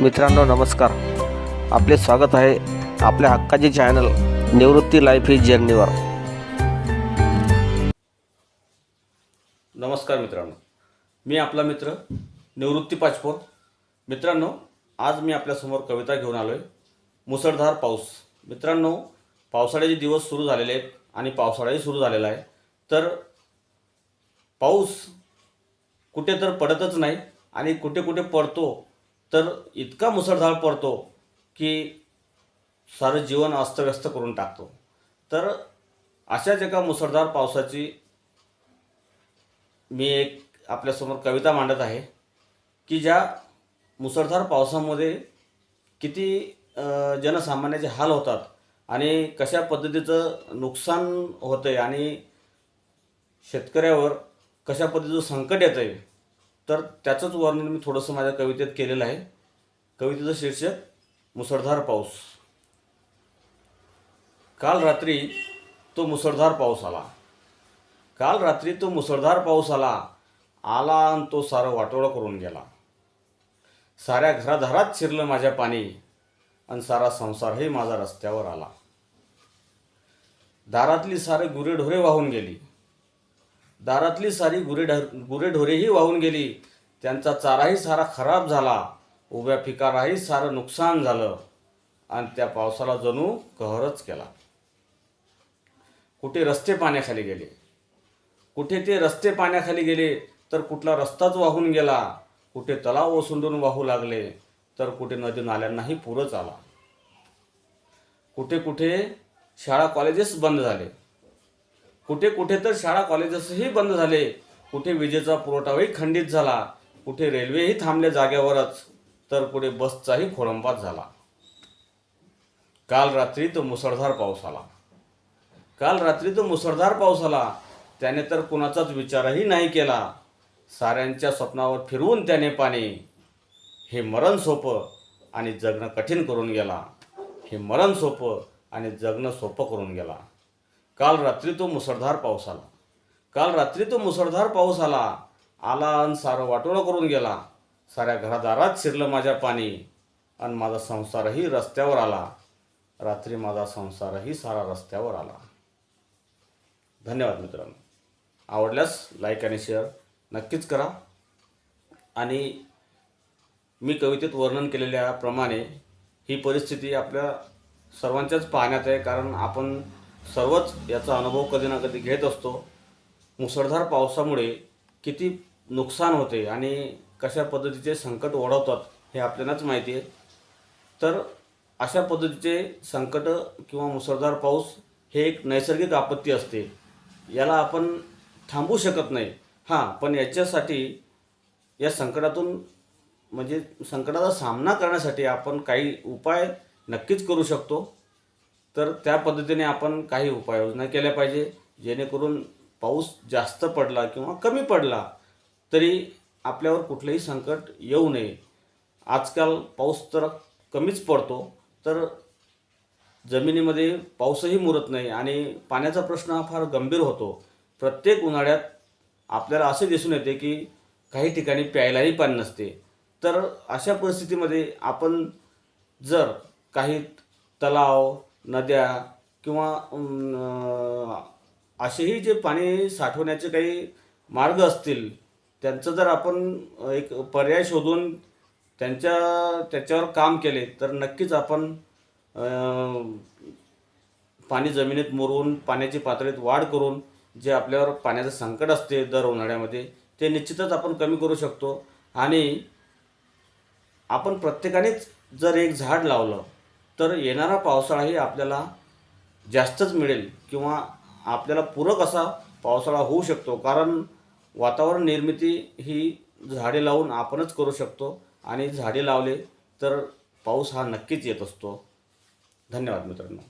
मित्रांनो नमस्कार. आपले स्वागत आहे आपल्या हक्काचे चॅनल निवृत्ती लाईफ ही जर्नीवर. नमस्कार मित्रांनो. मी आपला मित्र निवृत्ती पाचपोर मित्रांनो आज मी आपल्यासमोर कविता घेऊन आलो आहे मुसळधार पाऊस. मित्रांनो पावसाळ्याचे दिवस सुरू झालेले आहेत आणि पावसाळाही सुरू झालेला आहे. तर पाऊस कुठे तर पडतच नाही आणि कुठे कुठे पडतो तर इतका मुसळधार पडतो की सारं जीवन अस्तव्यस्त करून टाकतो. तर अशाच एका मुसळधार पावसाची मी एक आपल्यासमोर कविता मांडत आहे की ज्या मुसळधार पावसामध्ये किती जनसामान्याचे हाल होतात आणि कशा पद्धतीचं नुकसान होतं आहे आणि शेतकऱ्यावर कशा पद्धतीचं संकट येतं आहे तर त्याचंच वर्णन मी थोडंसं माझ्या कवितेत केलेलं आहे. कवितेचं शीर्षक मुसळधार पाऊस. काल रात्री तो मुसळधार पाऊस आला. काल रात्री तो मुसळधार पाऊस आला आला आणि तो सारं वाटोळं करून गेला. साऱ्या घराधारात शिरलं माझ्या पाणी आणि सारा संसारही माझा रस्त्यावर आला. दारातली सारे गुरेढोरे वाहून गेली. दारातली सारी गुरेढ गुरेढोरेही वाहून गेली. त्यांचा चाराही सारा खराब झाला. उभ्या पिकालाही सारं नुकसान झालं. आणि त्या पावसाला जणू कहरच केला. कुठे रस्ते पाण्याखाली गेले? कुठे ते रस्ते पाण्याखाली गेले तर कुठला रस्ताच वाहून गेला. कुठे तलाव ओसंडून वाहू लागले तर कुठे नदी नाल्यांनाही पूरच आला. कुठे कुठे शाळा कॉलेजेस बंद झाले. कुठे कुठे तर शाळा कॉलेजेसही बंद झाले. कुठे विजेचा पुरवठाही खंडित झाला. कुठे रेल्वेही थांबल्या जाग्यावरच तर पुढे बसचाही खोळंबात झाला. काल रात्री तो मुसळधार पाऊस आला. काल रात्री तो मुसळधार पाऊस आला. त्याने तर कुणाचाच विचारही नाही केला. साऱ्यांच्या स्वप्नावर फिरवून त्याने पाणी. हे मरण सोपं आणि जगणं कठीण करून गेला. हे मरण सोपं आणि जगणं सोपं करून गेला. काल रात्री तो मुसळधार पाऊस आला. काल रात्री तो मुसळधार पाऊस आला. आला आणि सारं वाटोळं करून गेला. साऱ्या घरादारात शिरलं माझ्या पाणी. आणि माझा संसारही रस्त्यावर आला. रात्री माझा संसारही सारा रस्त्यावर आला. धन्यवाद मित्रांनो. आवडल्यास लाईक आणि शेअर नक्कीच करा. आणि मी कवितेत वर्णन केलेल्याप्रमाणे ही परिस्थिती आपल्या सर्वांच्याच पाहण्यात आहे. कारण आपण सर्वच याचा अनुभव कधी ना कधी घेत असतो. मुसळधार पावसामुळे किती नुकसान होते आणि कशा पद्धतीचे संकट ओढवतात हे आपल्यालाच माहिती आहे. तर अशा पद्धतीचे संकट किंवा मुसळधार पाऊस हे एक नैसर्गिक आपत्ती असते. याला आपण थांबू शकत नाही. हां पण याच्यासाठी या संकटातून म्हणजे संकटाचा सामना करण्यासाठी आपण काही उपाय नक्कीच करू शकतो. तर त्या पद्धतीने आपण काही उपाययोजना केल्या पाहिजे. जेणेकरून पाऊस जास्त पडला किंवा कमी पडला तरी आपल्यावर कुठलंही संकट येऊ नये. आजकाल पाऊस तर कमीच पडतो तर जमिनीमध्ये पाऊसही मुरत नाही आणि पाण्याचा प्रश्न हा फार गंभीर होतो. प्रत्येक उन्हाळ्यात आपल्याला असे दिसून येते की काही ठिकाणी प्यायलाही पाणी नसते. तर अशा परिस्थितीमध्ये आपण जर काही तलाव नद्या किंवा असेही जे पाणी साठवण्याचे काही मार्ग असतील त्यांचं जर आपण एक पर्याय शोधून त्यांच्या त्याच्यावर काम केले तर नक्कीच आपण पाणी जमिनीत मुरवून पाण्याची पातळीत वाढ करून जे आपल्यावर पाण्याचं संकट असते दर उन्हाळ्यामध्ये ते निश्चितच आपण कमी करू शकतो. आणि आपण प्रत्येकानेच जर एक झाड लावलं तर येणारा पावसाळाही आपल्याला जास्तच मिळेल किंवा आपल्याला पूरक असा पावसाळा होऊ शकतो. कारण वातावरण निर्मिती ही झाडे लावून आपणच करू शकतो आणि झाडे लावले तर पाऊस हा नक्कीच येत असतो. धन्यवाद मित्रांनो.